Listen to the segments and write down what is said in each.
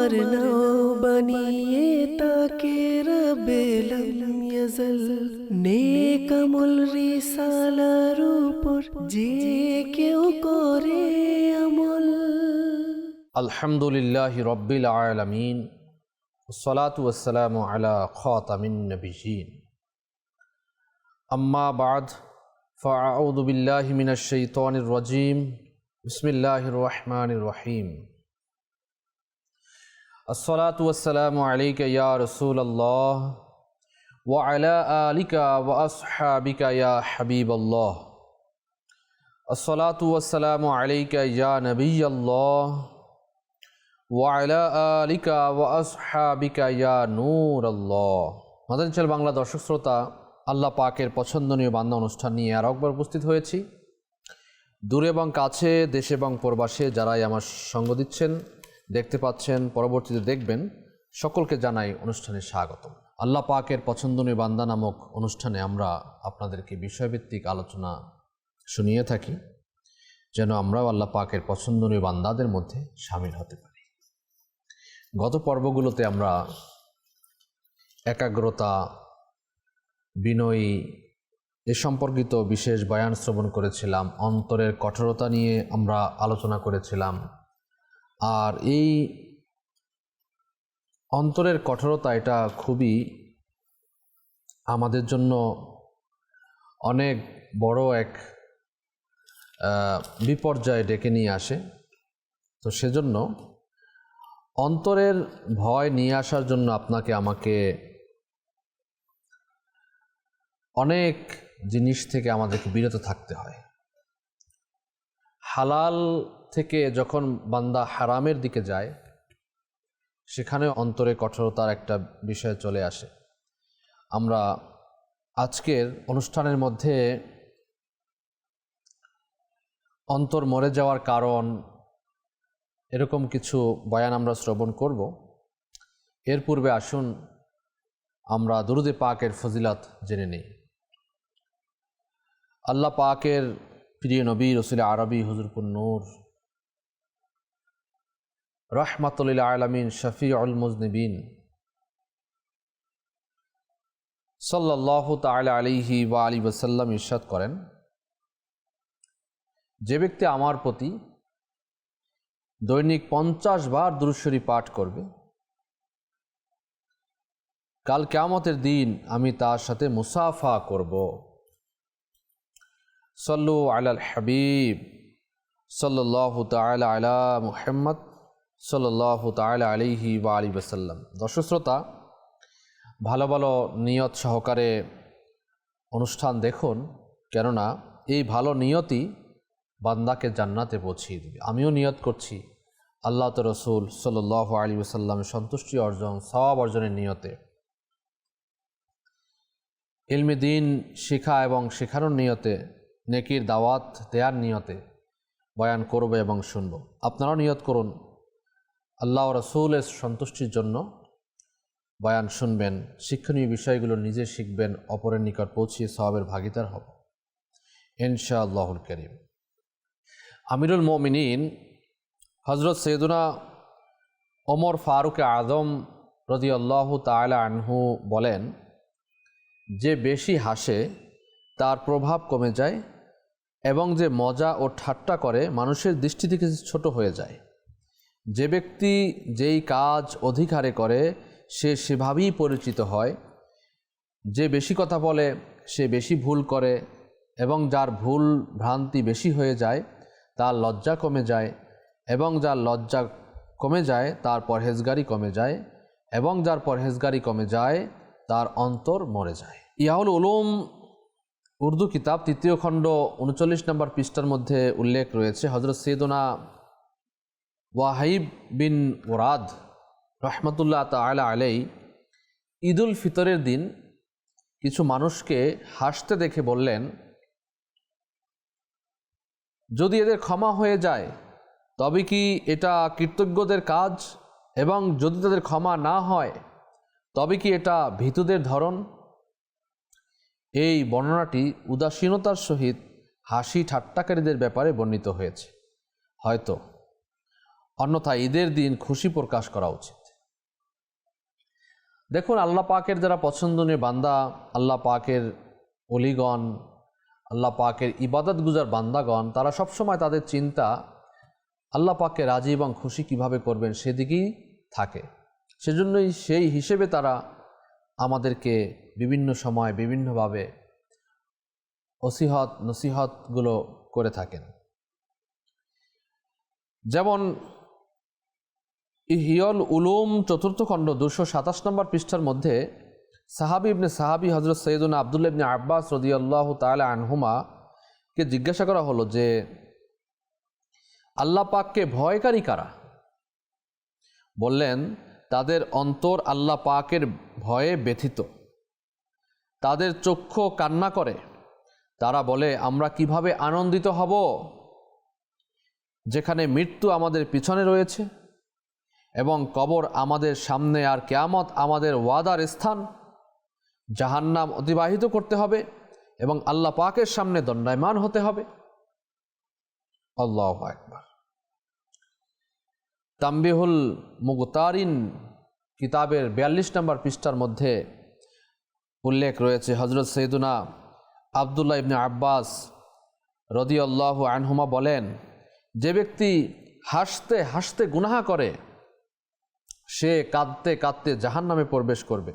তোমার নাও বানিয়ে তাকে রবেলাম ইয়াজল নেকামল রিসালার উপর যে কেউ করে আমল الحمد لله رب العالمين والصلاة والسلام على خاتم النبيين أما بعد فأعوذ بالله من الشيطان الرجيم بسم الله الرحمن الرحيم আসসালাতাম আলিকা ইয়া রসুল্লাহ ও আলা আলিকা ওয়া আসহাবিকা ইয়া হাবিবাল্লাহ। আসসালাতাম আলিকা ইয়া নবীল্লাহ ওয়ালা আলিকা ওয়া আসহাবিকা ইয়া নূর আল্লাহ মাদানচল বাংলা দর্শক শ্রোতা, আল্লাহ পাকের পছন্দনীয় বান্দা অনুষ্ঠান নিয়ে আর একবার উপস্থিত হয়েছি। দূরে এবং কাছে, দেশে এবং প্রবাসে যারাই আমার সঙ্গ দিচ্ছেন দেখতে পাচ্ছেন, পরবর্তীতে দেখবেন, সকলকে জানাই অনুষ্ঠানে স্বাগত আল্লাহ পাকের পছন্দনীয় বান্দা নামক অনুষ্ঠানে আমরা আপনাদেরকে বিষয়ভিত্তিক আলোচনা শুনিয়ে থাকি, যেন আমরাও আল্লাহ পাকের পছন্দনীয় বান্দাদের মধ্যে সামিল হতে পারি। গত পর্বগুলোতে আমরা একাগ্রতা, বিনয়ী, এ সম্পর্কিত বিশেষ বয়ান শ্রবণ করেছিলাম, অন্তরের কঠোরতা নিয়ে আমরা আলোচনা করেছিলাম আর এই অন্তরের কঠোরতা এটা খুবই আমাদের জন্য অনেক বড় এক বিপর্যয় ডেকে নিয়ে আসে। তো সেজন্য অন্তরের ভয় নিয়ে আসার জন্য আপনাকে আমাকে অনেক জিনিস থেকে আমাদেরকে বিরত থাকতে হয়। হালাল থেকে যখন বান্দা হারামের দিকে যায়, সেখানে অন্তরে কঠোরতার একটা বিষয় চলে আসে। আমরা আজকের অনুষ্ঠানের মধ্যে অন্তর মরে যাওয়ার কারণ এরকম কিছু বয়ান আমরা শ্রবণ করব। এর পূর্বে আসুন, আমরা দুরুদে পাকের ফজিলাত জেনে নিই। আল্লাহ পাকের প্রিয় নবী রসুল আরবি হুজুরপুর নূর রহমাতুল্লিল আলমিন শফি উল মুজনিবিন। সাল্লাহ তালা আলিহি বা আলী ওসাল্লাম ইরশাদ করেন, যে ব্যক্তি আমার প্রতি দৈনিক পঞ্চাশ বার দুরুশ্বরী পাঠ করবে, কাল কেয়ামতের দিন আমি তার সাথে মুসাফা করব। সল্লু আলাল হাবিব সাল্লাহ তালা আলা মুহাম্মদ সাল্লাহ তালা আলিহি বা আলী ওসাল্লাম দর্শক শ্রোতা, ভালো ভালো নিয়ত সহকারে অনুষ্ঠান দেখুন, কেননা এই ভালো নিয়তি বান্দাকে জান্নাতে পৌঁছিয়ে দিবে। আমিও নিয়ত করছি। আল্লাহ তো রসুল সাল আলী ওসাল্লামের সন্তুষ্টি অর্জন, সওয়াব অর্জনের নিয়তে। ইলমি দিন শিখা এবং শেখানোর নিয়তে, নেকির দাওয়াত দেয়ার নিয়তে বয়ান করবে এবং শুনব। আপনারাও নিয়ত করুন। আল্লাহ রসুলের সন্তুষ্টির জন্য বয়ান শুনবেন, শিক্ষণীয় বিষয়গুলো নিজে শিখবেন, অপরের নিকট পৌঁছিয়ে সওয়াবের ভাগিদার হব। ইনশা আল্লাহুল করিম। আমিরুল মমিনিন হজরত সৈয়দুনা ওমর ফারুক আজম রদি আল্লাহ তালা আনহু বলেন, যে বেশি হাসে, তার প্রভাব কমে যায় এবং যে মজা ও ঠাট্টা করে, মানুষের দৃষ্টি থেকে ছোট হয়ে যায়। যে ব্যক্তি যেই কাজ অধিকারে করে, সে সেভাবেই পরিচিত হয়। যে বেশি কথা বলে, সে বেশি ভুল করে এবং যার ভুল ভ্রান্তি বেশি হয়ে যায়, তার লজ্জা কমে যায় এবং যার লজ্জা কমে যায়, তার পরহেজগারি কমে যায় এবং যার পরহেজগারি কমে যায়, তার অন্তর মরে যায়। ইয়াহুল উলুম, উর্দু কিতাব, তৃতীয় খণ্ড, উনচল্লিশ নম্বর পৃষ্ঠার মধ্যে উল্লেখ রয়েছে। হজরত সৈদনা ওয়াহিব বিন ওরাদ রহমতুল্লাহ তালা আলাই ঈদুল ফিতরের দিন কিছু মানুষকে হাসতে দেখে বললেন, যদি এদের ক্ষমা হয়ে যায়, তবে কি এটা কৃতজ্ঞদের কাজ? এবং যদি তাদের ক্ষমা না হয়, তবে কি এটা ভীতুদের ধরন? এই বর্ণনাটি উদাসীনতার সহিত হাসি ঠাট্টাকারীদের ব্যাপারে বর্ণিত হয়েছে। হয়তো অন্যথায় ঈদের দিন খুশি প্রকাশ করা উচিত। দেখুন, আল্লাহ পাকের যারা পছন্দনীয় বান্দা, আল্লাহ পাকের অলিগণ, আল্লাহ পাকের ইবাদত গুজার বান্দাগণ, তারা সবসময় তাদের চিন্তা, আল্লাহ পাককে রাজি এবং খুশি কীভাবে করবেন সেদিকেই থাকে। সেজন্যই সেই হিসেবে তারা আমাদেরকে বিভিন্ন সময় বিভিন্নভাবে অসিহত নসিহতগুলো করে থাকেন। যেমন ইহিয়ল উলুম চতুর্থ খণ্ড দুশো সাতাশ নম্বর পৃষ্ঠার মধ্যে সাহাবি ইবনে সাহাবি হজরত সৈয়দুল আবদুল্লা ইবনে আব্বাস রদিয়াল্লাহ তালা আনহুমা কে জিজ্ঞাসা করা হলো যে, আল্লাহ পাককে ভয়কারী কারা? বললেন, তাদের অন্তর আল্লাহ পাকের ভয়ে ব্যথিত। তাদের চক্ষু কান্না করে। তারা বলে, আমরা কীভাবে আনন্দিত হব? যেখানে মৃত্যু আমাদের পিছনে রয়েছে। এবং কবর আমাদের সামনে আর কেয়ামত আমাদের ওয়াদার স্থান। জাহান্নাম অতিবাহিত করতে হবে এবং আল্লাহ পাকের সামনে দণ্ডায়মান হতে হবে। আল্লাহ একবার তাম্বিহুল মুগতারিন কিতাবের বিয়াল্লিশ নম্বর পৃষ্ঠার মধ্যে উল্লেখ রয়েছে হজরত সৈদুনা আবদুল্লাহ ইবনে আব্বাস রদিয়াল্লাহ আনহুমা বলেন, যে ব্যক্তি হাসতে হাসতে গুনাহা করে সে কাঁদতে কাঁদতে জাহান নামে প্রবেশ করবে।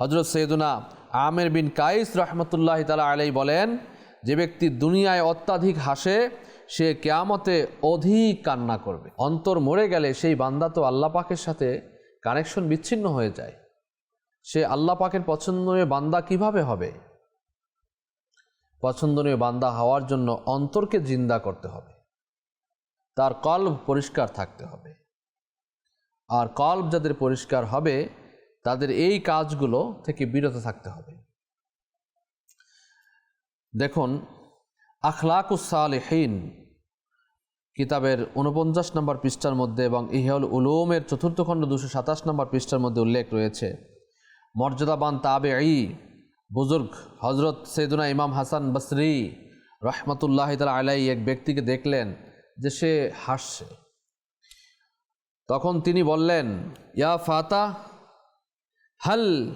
হজরত সৈয়দুনা আমের বিন কাইস রহমতুল্লাহ তালা আলাই বলেন, যে ব্যক্তি দুনিয়ায় অত্যাধিক হাসে, সে কেয়ামতে অধিক কান্না করবে। অন্তর মরে গেলে সেই বান্দা তো আল্লাহ পাকের সাথে কানেকশন বিচ্ছিন্ন হয়ে যায়। সে আল্লাহ পাকের পছন্দনীয় বান্দা কীভাবে হবে? পছন্দনীয় বান্দা হওয়ার জন্য অন্তরকে জিন্দা করতে হবে। তার কল্ব পরিষ্কার থাকতে হবে। আর কল্ব যাদের পরিষ্কার হবে, তাদের এই কাজগুলো থেকে বিরত থাকতে হবে। দেখুন আখলাকুসালেহীন কিতাবের উনপঞ্চাশ নম্বর পৃষ্ঠার মধ্যে এবং ইহেউল উলুমের চতুর্থ খণ্ড দুশো সাতাশ নম্বর পৃষ্ঠার মধ্যে উল্লেখ রয়েছে। মর্যাদাবান তাবে ই বুজুর্গ হজরত সৈদুনা ইমাম হাসান বসরি রহমতুল্লাহ তালা আলাই এক ব্যক্তিকে দেখলেন যে সে হাসছে। তখন তিনি বললেন, ইয়া ফাতা, হাল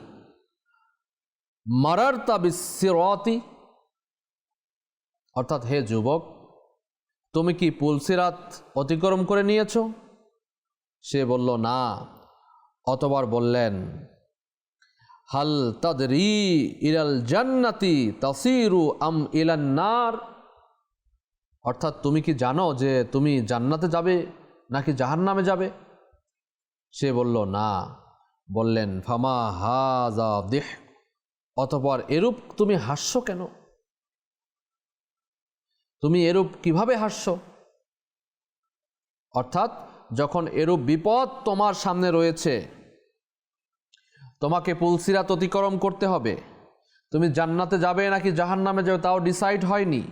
মারার তাবিসিরতি অর্থাৎ, হে যুবক, তুমি কি পুলসিরাত অতিক্রম করে নিয়েছ? সে বলল, না। অতবার বললেন, হাল তাদরি ইরাল জান্নাতি তাসিরু আম ইলান্নার অর্থাৎ, তুমি কি জানো যে তুমি জান্নাতে যাবে? নাকি জাহান্নামে যাবে? সে বলল, না। বললেন, ফামা হাজা দেহ অতপর এরূপ তুমি হাস্য কেন? তুমি এরূপ কীভাবে হাস্য অর্থাৎ, যখন এরূপ বিপদ তোমার সামনে রয়েছে, তোমাকে পুলসিরাত অতিক্রম করতে হবে। তুমি জান্নাতে যাবে নাকি জাহান্নামে যাবে তাও ডিসাইড হয়নি।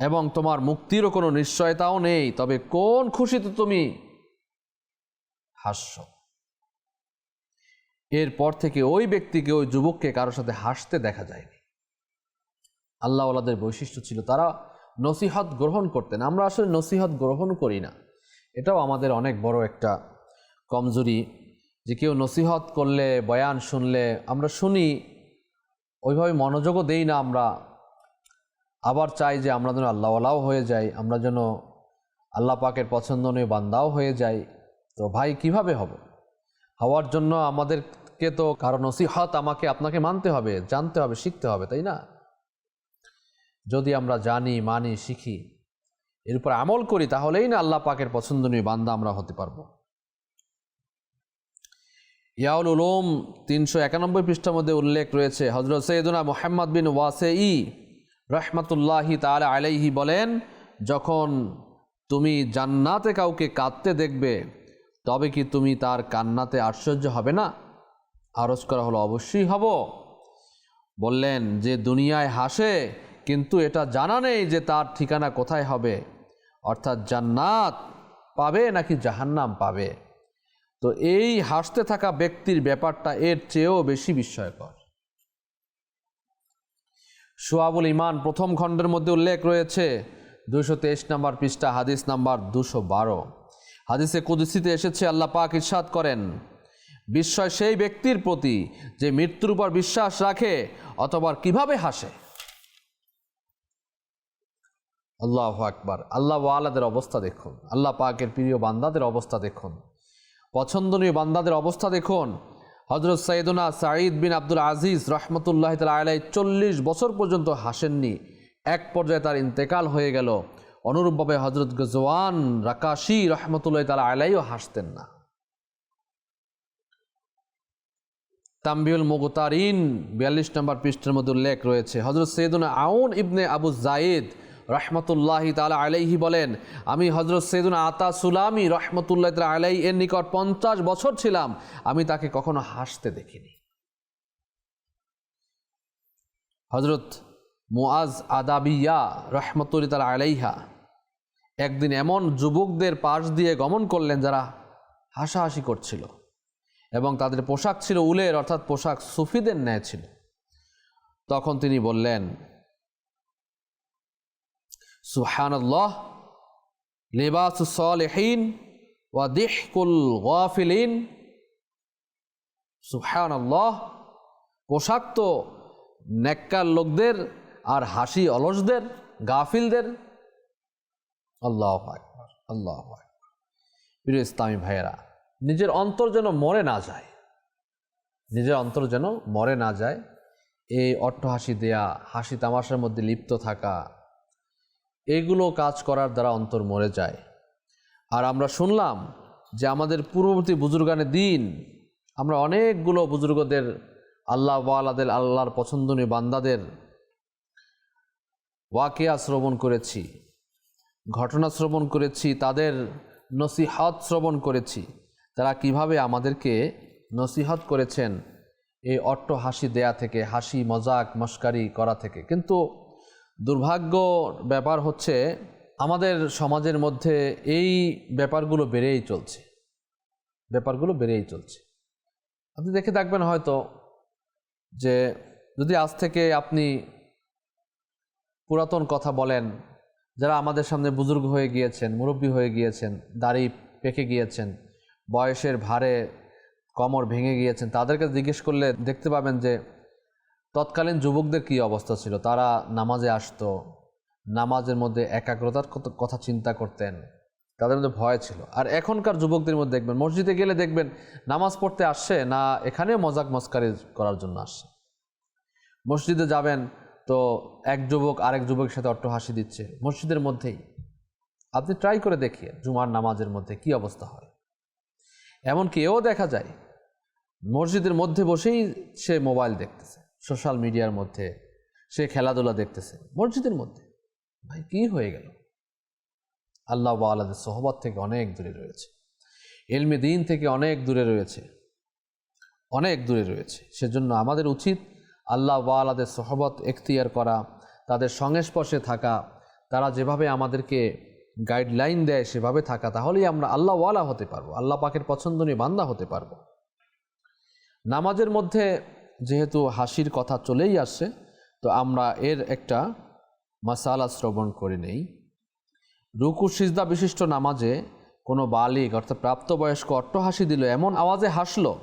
এবং তোমার মুক্তিরও কোনো নিশ্চয়তাও নেই। তবে কোন খুশিতে তুমি হাস্য এরপর থেকে ওই ব্যক্তিকে, ওই যুবককে কারোর সাথে হাসতে দেখা যায়নি। আল্লাহওয়ালাদের বৈশিষ্ট্য ছিল, তারা নসিহত গ্রহণ করতেন। আমরা আসলে নসিহত গ্রহণ করি না। এটাও আমাদের অনেক বড় একটা কমজোরি যে কেউ নসিহত করলে, বয়ান শুনলে আমরা শুনি, ওইভাবে মনোযোগও দেই না আমরা। আবার চাই যে আমরা যেন আল্লাহওয়ালাও হয়ে যাই, আমরা যেন আল্লাহ পাকের পছন্দনীয় বান্দাও হয়ে যাই। তো ভাই, কীভাবে হব? হওয়ার জন্য আমাদেরকে তো কারও নসিহত আমাকে, আপনাকে মানতে হবে, জানতে হবে, শিখতে হবে, তাই না? যদি আমরা জানি, মানি, শিখি, এর উপর আমল করি, তাহলেই না আল্লাহ পাকের পছন্দনীয় বান্দা আমরা হতে পারব। ইয়াউল উলুম তিনশো একানব্বই পৃষ্ঠার মধ্যে উল্লেখ রয়েছে হজরত সৈয়দুনা মোহাম্মদ বিন ওয়াসে ই রহমতুল্লাহি তালা আলাইহি বলেন, যখন তুমি জান্নাতে কাউকে কাঁদতে দেখবে, তবে কি তুমি তার কান্নাতে আশ্চর্য হবে না? আরজ করা হলো, অবশ্যই হব। বললেন, যে দুনিয়ায় হাসে, কিন্তু এটা জানা নেই যে তার ঠিকানা কোথায় হবে। অর্থাৎ জান্নাত পাবে নাকি জাহান্নাম পাবে? তো এই হাসতে থাকা ব্যক্তির ব্যাপারটা এর চেয়েও বেশি বিস্ময়কর। সোয়াবুল ইমান প্রথম খণ্ডের মধ্যে উল্লেখ রয়েছে দুশো তেইশ নম্বর পৃষ্ঠা, হাদিস নাম্বার দুশো বারো। হাদিসে কুদুসিতে এসেছে, আল্লাহ পাক ইরশাদ করেন, বিস্ময় সেই ব্যক্তির প্রতি যে মৃত্যুর উপর বিশ্বাস রাখে অথবা কীভাবে হাসে। আল্লাহ আকবার। আল্লাহ ওয়ালাদের অবস্থা দেখুন। আল্লাহ পাকের প্রিয় বান্দাদের অবস্থা দেখুন। পছন্দনীয় বান্দাদের অবস্থা দেখুন। হজরত সৈয়দুনা সাঈদ বিন আব্দুল আজিজ রহমতুল্লাহ তালা আলাই চল্লিশ বছর পর্যন্ত হাসেননি। এক পর্যায়ে তার ইন্তেকাল হয়ে গেল। অনুরূপভাবে হজরত গজওয়ান রাকাশি রহমতুল্লাহ তালা আলাইও হাসতেন না। তাম্বিউল মুগতারিন বিয়াল্লিশ নম্বর পৃষ্ঠের মধ্যে উল্লেখ রয়েছে হজরত সৈয়দুনা আউন ইবনে আবু জায়েদ রহমতুল্লাহি তালা আলাইহি বলেন, আমি হজরত সেদুন আতা সুলামি রহমতুল্লাহ তালা আলাই এর নিকট পঞ্চাশ বছর ছিলাম। আমি তাকে কখনো হাসতে দেখিনি। হজরত মুআজ আদাবিয়া রহমতুল্লাহ তালা আলাইহা একদিন এমন যুবকদের পাশ দিয়ে গমন করলেন যারা হাসাহাসি করছিল এবং তাদের পোশাক ছিল উলের, অর্থাৎ পোশাক সুফিদের ন্যায় ছিল। তখন তিনি বললেন সুহানাল্লাহ লেবাস সলেহীন ওয়া দিহকুল গাফিলিন। সুহানাল্লাহ পোশাক তো নেককার লোকদের আর হাসি অলসদের, গাফিলদের। আল্লাহ আল্লাহ প্রিয় ইসলামী ভাইয়েরা, নিজের অন্তর যেন মরে না যায়, নিজের অন্তর যেন মরে না যায়, এই অট্টহাসি দেয়া, হাসি তামাশার মধ্যে লিপ্ত থাকা এগুলো কাজ করার দ্বারা অন্তর মরে যায়। আর আমরা শুনলাম যে আমাদের পূর্ববর্তী বুজুর্গানের দিন, আমরা অনেকগুলো বুজুর্গদের, আল্লাহ ওয়ালাদের, আল্লাহর পছন্দনীয় বান্দাদের ওয়াকিয়া শ্রবণ করেছি, ঘটনা শ্রবণ করেছি, তাদের নসিহত শ্রবণ করেছি। তারা কীভাবে আমাদেরকে নসিহত করেছেন এই অট্ট হাসি দেয়া থেকে, হাসি, মজাক, মস্কারি করা থেকে? কিন্তু দুর্ভাগ্য ব্যাপার হচ্ছে, আমাদের সমাজের মধ্যে এই ব্যাপারগুলো বেড়েই চলছে। ব্যাপারগুলো বেড়েই চলছে। আপনি দেখে থাকবেন হয়তো যে, যদি আজ থেকে আপনি পুরাতন কথা বলেন, যারা আমাদের সামনে বুজুর্গ হয়ে গিয়েছেন, মুরব্বী হয়ে গিয়েছেন, দাড়ি পেকে গিয়েছেন, বয়সের ভারে কমর ভেঙে গিয়েছেন, তাদেরকে জিজ্ঞেস করলে দেখতে পাবেন যে তৎকালীন যুবকদের কী অবস্থা ছিল? তারা নামাজে আসতো, নামাজের মধ্যে একাগ্রতার কথা চিন্তা করতেন, তাদের মধ্যে ভয় ছিল। আর এখনকার যুবকদের মধ্যে দেখবেন, মসজিদে গেলে দেখবেন নামাজ পড়তে আসছে না এখানেও মজাক মস্কারি করার জন্য আসছে। মসজিদে যাবেন তো এক যুবক আরেক যুবকের সাথে অট্ট হাসি দিচ্ছে, মসজিদের মধ্যেই। আপনি ট্রাই করে দেখিয়ে জুমার নামাজের মধ্যে কি অবস্থা হয়? এমনকি এও দেখা যায়, মসজিদের মধ্যে বসেই সে মোবাইল দেখতেছে। সোশ্যাল মিডিয়ার মধ্যে, সে খেলাধুলা দেখতেছে, মসজিদের মধ্যে। ভাই, কি হয়ে গেল? আল্লাহ আল্লাদের সোহবত থেকে অনেক দূরে রয়েছে। এলমে দিন থেকে অনেক দূরে রয়েছে। অনেক দূরে রয়েছে। সেজন্য আমাদের উচিত আল্লাহ ওয়ালাদের সহবত এখতিয়ার করা, তাদের সংস্পর্শে থাকা, তারা যেভাবে আমাদেরকে গাইডলাইন দেয় সেভাবে থাকা, তাহলেই আমরা আল্লাহ ওয়ালা হতে পারব। আল্লাহ পাকের পছন্দনীয় বান্দা হতে পারব। নামাজের মধ্যে যেহেতু হাসির কথা চলেই আসছে, তো আমরা এর একটা মাসালা শ্রবণ করে নেই। রুকু সিজদা বিশিষ্ট নামাজে কোনো বালিক, অর্থাৎ প্রাপ্তবয়স্ক অট্টহাসি দিল, এমন আওয়াজে হাসলো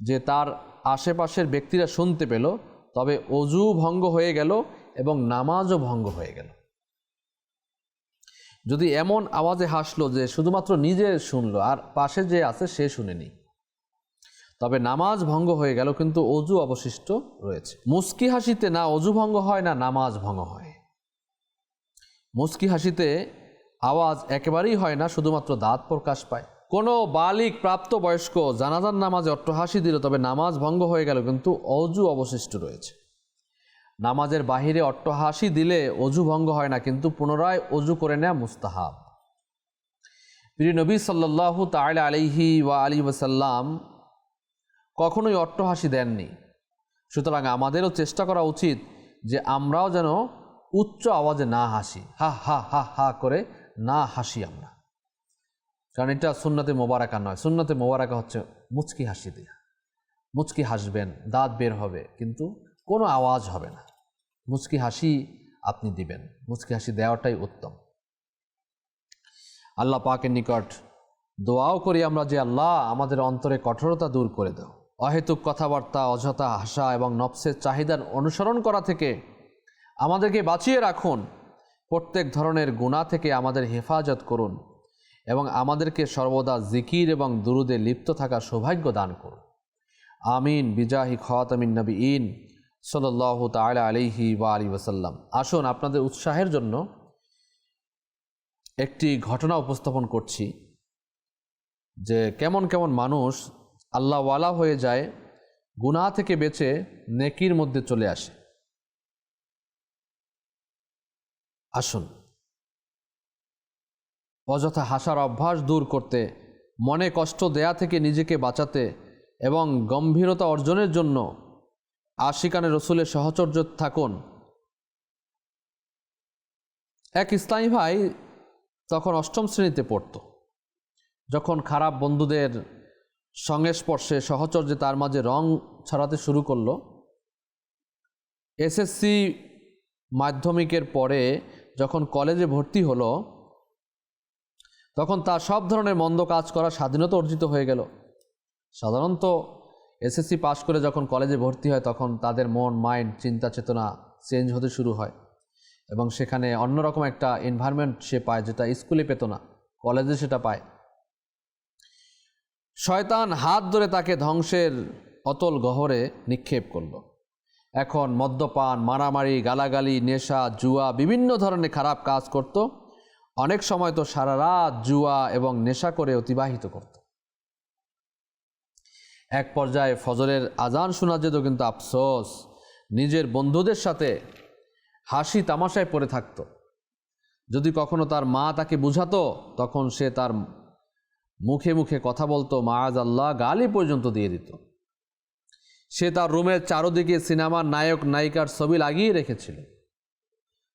যে তার আশেপাশের ব্যক্তিরা শুনতে পেল, তবে অজু ভঙ্গ হয়ে গেল এবং নামাজও ভঙ্গ হয়ে গেল। যদি এমন আওয়াজে হাসলো যে শুধুমাত্র নিজে শুনলো, আর পাশে যে আছে সে শুনেনি। তবে নামাজ ভঙ্গ হয়ে গেল, কিন্তু অজু অবশিষ্ট রয়েছে। মুস্কি হাসিতে না অজু ভঙ্গ হয়, না নামাজ ভঙ্গ হয়। মুস্কি হাসিতে আওয়াজ একেবারেই হয় না, শুধুমাত্র দাঁত প্রকাশ পায়। কোনো বালিক প্রাপ্ত বয়স্ক জানাজার নামাজে অট্টহাসি দিল, তবে নামাজ ভঙ্গ হয়ে গেল, কিন্তু অজু অবশিষ্ট রয়েছে। নামাজের বাহিরে অট্টহাসি দিলে অজু ভঙ্গ হয় না, কিন্তু পুনরায় অজু করে নেওয়া মুস্তাহাব। প্রিয় নবী সাল্লাহ তাইলা আলিহি ওয়া আলী ওসাল্লাম কখনোই অট্টহাসি দেননি। সুতরাং আমাদেরও চেষ্টা করা উচিত যে আমরাও যেন উচ্চ আওয়াজে না হাসি। হা হা হা হা করে না হাসি আমরা। কারণ এটা সুন্নতে মোবারকা নয়। সুন্নতে মোবারকা হচ্ছে মুচকি হাসি দেয়া। মুচকি হাসবেন, দাঁত বের হবে, কিন্তু কোনো আওয়াজ হবে না। মুচকি হাসি আপনি দিবেন। মুচকি হাসি দেওয়াটাই উত্তম। আল্লাহ পাকের নিকট দোয়াও করি আমরা যে, আল্লাহ আমাদের অন্তরে কঠোরতা দূর করে দাও। অহেতুক কথাবার্তা, অযথা হাসা এবং নফসের চাহিদার অনুসরণ করা থেকে আমাদেরকে বাঁচিয়ে রাখুন। প্রত্যেক ধরনের গুণা থেকে আমাদের হেফাজত করুন এবং আমাদেরকে সর্বদা জিকির এবং দুরুদে লিপ্ত থাকার সৌভাগ্য দান করুন। আমিন। বিজাহি খাতামিন নবী ইন সাল্লাহ তালা আলিহি বা আলী ওসাল্লাম আসুন আপনাদের উৎসাহের জন্য একটি ঘটনা উপস্থাপন করছি যে কেমন কেমন মানুষ আল্লাহওয়ালা হয়ে যায়, গুনাহ থেকে বেঁচে নেকির মধ্যে চলে আসে। আসুন। অযথা হাসার অভ্যাস দূর করতে, মনে কষ্ট দেয়া থেকে নিজেকে বাঁচাতে এবং গম্ভীরতা অর্জনের জন্য আশিকানে রসুলের সহচর্য থাকুন। এক ইসলামী ভাই তখন অষ্টম শ্রেণীতে পড়তো। যখন খারাপ বন্ধুদের সংস্পর্শে সহচর্যে তার মাঝে রং ছড়াতে শুরু করল। এসএসসি মাধ্যমিকের পরে যখন কলেজে ভর্তি হলো, তখন তার সব ধরনের মন্দ কাজ করার স্বাধীনতা অর্জিত হয়ে গেল। সাধারণত এসএসসি পাশ করে যখন কলেজে ভর্তি হয়, তখন তাদের মন, মাইন্ড, চিন্তা, চেতনা চেঞ্জ হতে শুরু হয় এবং সেখানে অন্যরকম একটা এনভায়রনমেন্ট সে পায় যেটা স্কুলে পেত না, কলেজে সেটা পায়। শয়তান হাত ধরে তাকে ধ্বংসের অতল গহরে নিক্ষেপ করল। এখন মদ্যপান, মারামারি, গালাগালি, নেশা, জুয়া, বিভিন্ন ধরনের খারাপ কাজ করত। অনেক সময় তো সারা রাত জুয়া এবং নেশা করে অতিবাহিত করত। এক পর্যায়ে ফজরের আজান শোনা যেত কিন্তু আফসোস, নিজের বন্ধুদের সাথে হাসি তামাশায় পড়ে থাকত। যদি কখনো তার মা তাকে বুঝাতো, তখন সে তার মুখে মুখে কথা বলতো মায়াজ আল্লাহ গালি পর্যন্ত দিয়ে দিত। সে তার রুমের চারোদিকে সিনেমার নায়ক, নায়িকার ছবি লাগিয়ে রেখেছিল।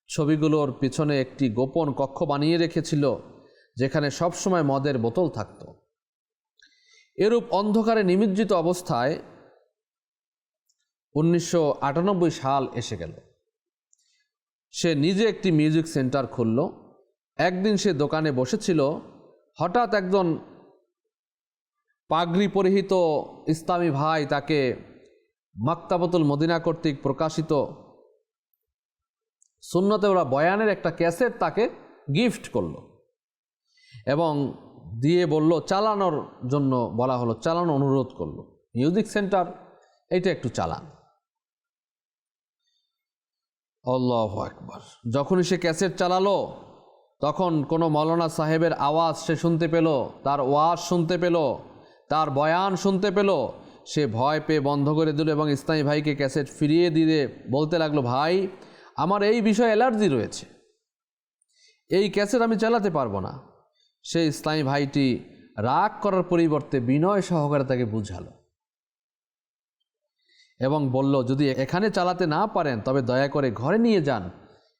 ছবিগুলোর পিছনে একটি গোপন কক্ষ বানিয়ে রেখেছিল, যেখানে সবসময় মদের বোতল থাকত। এরূপ অন্ধকারে নিমজ্জিত অবস্থায় উনিশশো আটানব্বই সাল এসে গেল। সে নিজে একটি মিউজিক সেন্টার খুলল। একদিন সে দোকানে বসেছিল হঠাৎ একজন পাগড়ি পরিহিত ইসলামী ভাই তাকে মাক্তাবতুল মদিনা কর্তৃক প্রকাশিত সুন্নতে ওরা বয়ানের একটা ক্যাসেট তাকে গিফট করল এবং দিয়ে বলল, চালানোর জন্য বলা হলো চালানো অনুরোধ করল। মিউজিক সেন্টার, এইটা একটু চালান। আল্লাহ একবার যখনই সে ক্যাসেট চালালো তখন কোনো মৌলানা সাহেবের আওয়াজ সে শুনতে পেল, তার ওয়াজ শুনতে পেল, তার বয়ান শুনতে পেল। সে ভয় পেয়ে বন্ধ করে দিল এবং ইসলামী ভাইকে ক্যাসেট ফিরিয়ে দিয়ে বলতে লাগল, ভাই, আমার এই বিষয়ে অ্যালার্জি রয়েছে। এই ক্যাসেট আমি চালাতে পারব না। সেই ইসলামী ভাইটি রাগ করার পরিবর্তে বিনয় সহকারে তাকে বুঝালো এবং বলল, যদি এখানে চালাতে না পারেন, তবে দয়া করে ঘরে নিয়ে যান।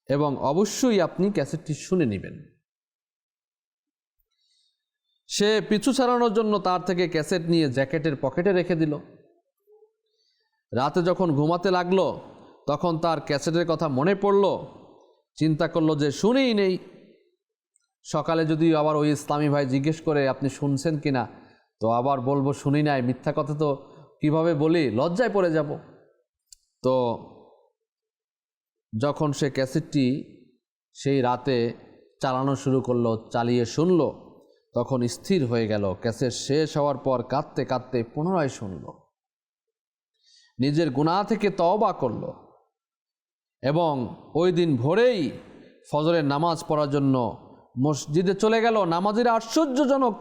এবং অবশ্যই আপনি ক্যাসেটটি শুনে নেবেন। সে পিছু ছাড়ানোর জন্য তার থেকে ক্যাসেট নিয়ে জ্যাকেটের পকেটে রেখে দিল। রাতে যখন ঘুমাতে লাগল, তখন তার ক্যাসেটের কথা মনে পড়ল, চিন্তা করল যে শুনেই নেই। সকালে যদি আবার ওই ইসলামী ভাই জিজ্ঞেস করে, আপনি শুনছেন কিনা তো আবার বলব, শুনি নাই, মিথ্যা কথা তো কীভাবে বলি? লজ্জায় পড়ে যাব। তো যখন সে ক্যাসেটটি সেই রাতে চালানো শুরু করল, চালিয়ে শুনল, তখন স্থির হয়ে গেল। ক্যাসেট শেষ হওয়ার পর কাঁদতে কাঁদতে পুনরায় শুনল। নিজের গুণা থেকে তওবা করল এবং ওই দিন ভোরেই ফজরের নামাজ পড়ার জন্য মসজিদে চলে গেল। নামাজের আশ্চর্যজনক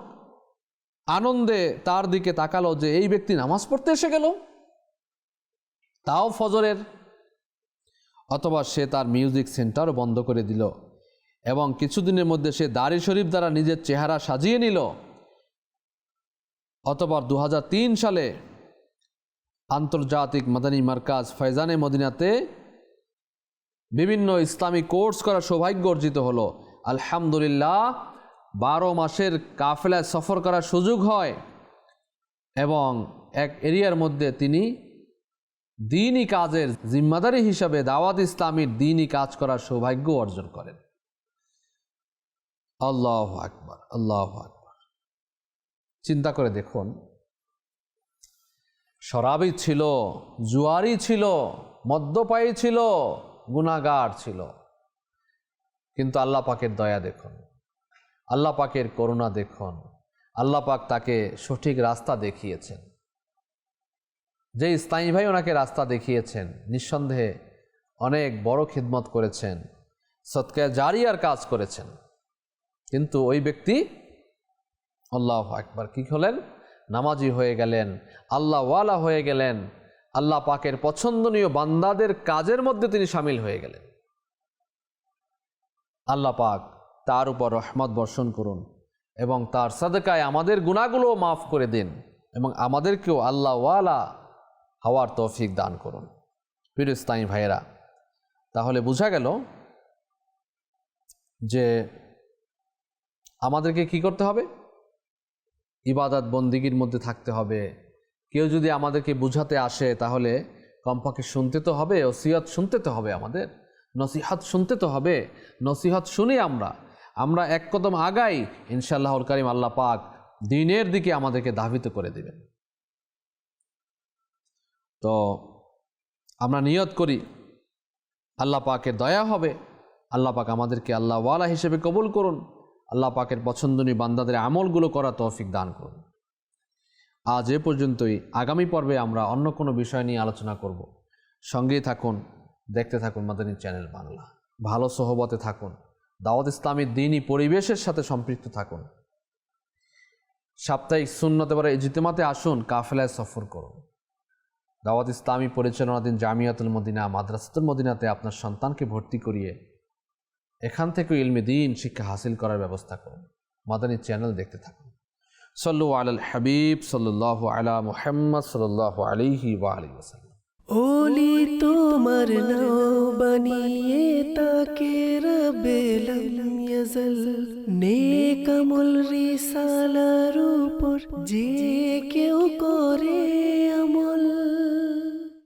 আনন্দে তার দিকে তাকালো যে, এই ব্যক্তি নামাজ পড়তে এসে গেল? তাও ফজরের অথবা সে তার মিউজিক সেন্টারও বন্ধ করে দিল এবং কিছুদিনের মধ্যে সে দাড়ি শরীফ দ্বারা নিজের চেহারা সাজিয়ে নিল। অতবার দু সালে আন্তর্জাতিক মাদানী মার্কাজ ফয়জানে মদিনাতে বিভিন্ন ইসলামী কোর্স করার সৌভাগ্য অর্জিত হলো। আলহামদুলিল্লাহ, বারো মাসের কাফেলায় সফর করার সুযোগ হয় এবং এক এরিয়ার মধ্যে তিনি দিনই কাজের জিম্মাদারি হিসাবে দাওয়াত ইসলামীর দিনই কাজ করার সৌভাগ্য অর্জন করেন। আল্লাহ আকবার আল্লাহ আকবার। চিন্তা করে দেখুন, শরাবি ছিল, জুয়ারি ছিল, মদ্যপায়ী ছিল গুণাগার ছিল। কিন্তু আল্লাহ পাকের দয়া দেখুন, আল্লাহ পাকের করুণা দেখুন, আল্লাহ পাক তাকে সঠিক রাস্তা দেখিয়েছেন। যে স্থায়ী ভাই ওনাকে রাস্তা দেখিয়েছেন, নিঃসন্দেহে অনেক বড় খিদমত করেছেন সৎকায় জারিয়ার কাজ করেছেন। কিন্তু ওই ব্যক্তি, আল্লাহ একবার কি হলেন? নামাজি হয়ে গেলেন আল্লাহ ওয়ালা হয়ে গেলেন, আল্লাহ পাকের পছন্দনীয় বান্দাদের কাজের মধ্যে তিনি সামিল হয়ে গেলেন। আল্লাহ পাক তার উপর রহমত বর্ষণ করুন এবং তার সাদকায় আমাদের গুণাগুলো মাফ করে দিন এবং আমাদেরকেও আল্লাহ ওয়ালা হওয়ার তৌফিক দান করুন। ফিরিস্তানি ভাইয়েরা, তাহলে বোঝা গেল যে আমাদেরকে কি করতে হবে? ইবাদত বন্দিগির মধ্যে থাকতে হবে। কেউ যদি আমাদেরকে বুঝাতে আসে, তাহলে কমপক্ষে শুনতে তো হবে, ওসিয়ত শুনতে তো হবে আমাদের, নসিহাত শুনতে তো হবে, নসিহত শুনি আমরা। আমরা এক কদম আগাই, ইনশাআল্লাহুল করিম আল্লাহ পাক দিনের দিকে আমাদেরকে ধাবিত করে দিবেন। তো আমরা নিয়ত করি, আল্লাহ পাকের দয়া হবে, আল্লাহ পাক আমাদেরকে আল্লাহ ওয়ালা হিসেবে কবুল করুন, আল্লাহ পাকের পছন্দনীয় বান্দাদের আমলগুলো করা তৌফিক দান করুন। আজ এ পর্যন্তই, আগামী পর্বে আমরা অন্য কোনো বিষয় নিয়ে আলোচনা করব। সঙ্গেই থাকুন, দেখতে থাকুন মাদানী চ্যানেল বাংলা। ভালো সহবতে থাকুন, দাওয়াত ইসলামীর দিনই পরিবেশের সাথে সম্পৃক্ত থাকুন। সাপ্তাহিক শূন্যতে পারে ইজিতেমাতে আসুন, কাফেলায় সফর করুন। দাওয়াত ইসলামী পরিচালনাধীন জামিয়াতুল মদিনা, মাদ্রাসাতুল মদিনাতে আপনার সন্তানকে ভর্তি করিয়ে এখান থেকে ইলমে দিন, শিক্ষা হাসিল করার ব্যবস্থা করুন। মাদানী চ্যানেল দেখতে থাকুন। সল্লু আলাল হাবিব সাল্লাহ আলা মুহাম্মদ সাল্লাহ আলিহি ওয়া আলী ওলি তোমার নাও বানিয়ে তাকে রবেলম ইয়াজল। নেকামুল রিসালার উপর যে কেউ করে